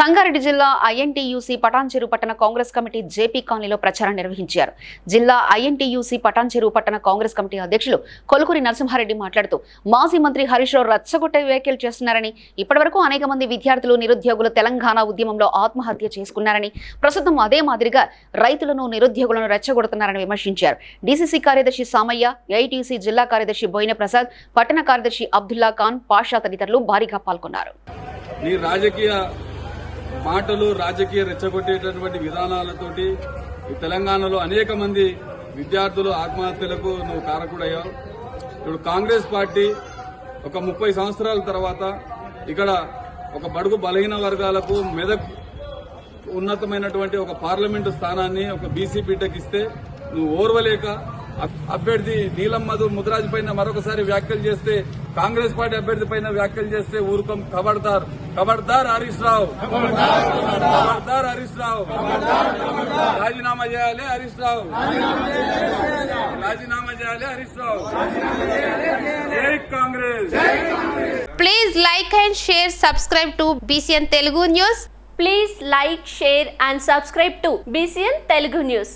సంగారెడ్డి జిల్లా ఐఎన్టీయూసీ పటాన్చెరు పట్టణ Congress committee JP కాలనీలో ప్రచారం నిర్వహించారు. జిల్లా ఐఎన్టీయూసీ పటాన్చెరు పట్టణ కాంగ్రెస్ కమిటీ అధ్యక్షులు కొలుకురి నరసింహారెడ్డి మాట్లాడుతూ మాజీ మంత్రి హరీష్ రావు రచ్చగొట్టే వ్యాఖ్యలు చేస్తున్నారని ఇప్పటివరకు అనేక మంది విద్యార్థులు నిరుద్యోగులు తెలంగాణ ఉద్యమంలో ఆత్మహత్య చేసుకున్నారని ప్రస్తుతం అదే మాదిరిగా రైతులను నిరుద్యోగులను రెచ్చగొడుతున్నారని విమర్శించారు. డీసీసీ కార్యదర్శి సామయ్య ఐటీసీ జిల్లా కార్యదర్శి బోయిన ప్రసాద్ పట్టణ కార్యదర్శి అబ్దుల్లా ఖాన్ పాషా తదితరులు భారీగా పాల్గొన్నారు. రాజకీయ మాటలు రాజకీయ రెచ్చగొట్టేటటువంటి విధానాలతోటి ఈ తెలంగాణలో అనేక మంది విద్యార్థులు ఆత్మహత్యలకు నువ్వు కారకుడయ్యావు. ఇప్పుడు కాంగ్రెస్ పార్టీ ఒక ముప్పై సంవత్సరాల తర్వాత ఇక్కడ ఒక బడుగు బలహీన వర్గాలకు మెదక్ ఉన్నతమైనటువంటి ఒక పార్లమెంటు స్థానాన్ని ఒక బీసీ బిడ్డకి ఇస్తే నువ్వు ఓర్వలేక అభ్యర్థి నీలం మధు ముద్రాజ్ పైన మరొకసారి వ్యాఖ్యలు చేస్తే కాంగ్రెస్ పార్టీ అభ్యర్థి పైన వ్యాఖ్యలు చేస్తే ఊరుకం కబడతారు కబడ్దార్ హరీష్ రావు కబడ్దార్ హరీష్ రావు రాజీనామా చేయాలి హరీష్ రావు రాజీనామా చేయాలి Harish Rao Congress please like and share subscribe to BCN Telugu news please like share and subscribe to BCN Telugu news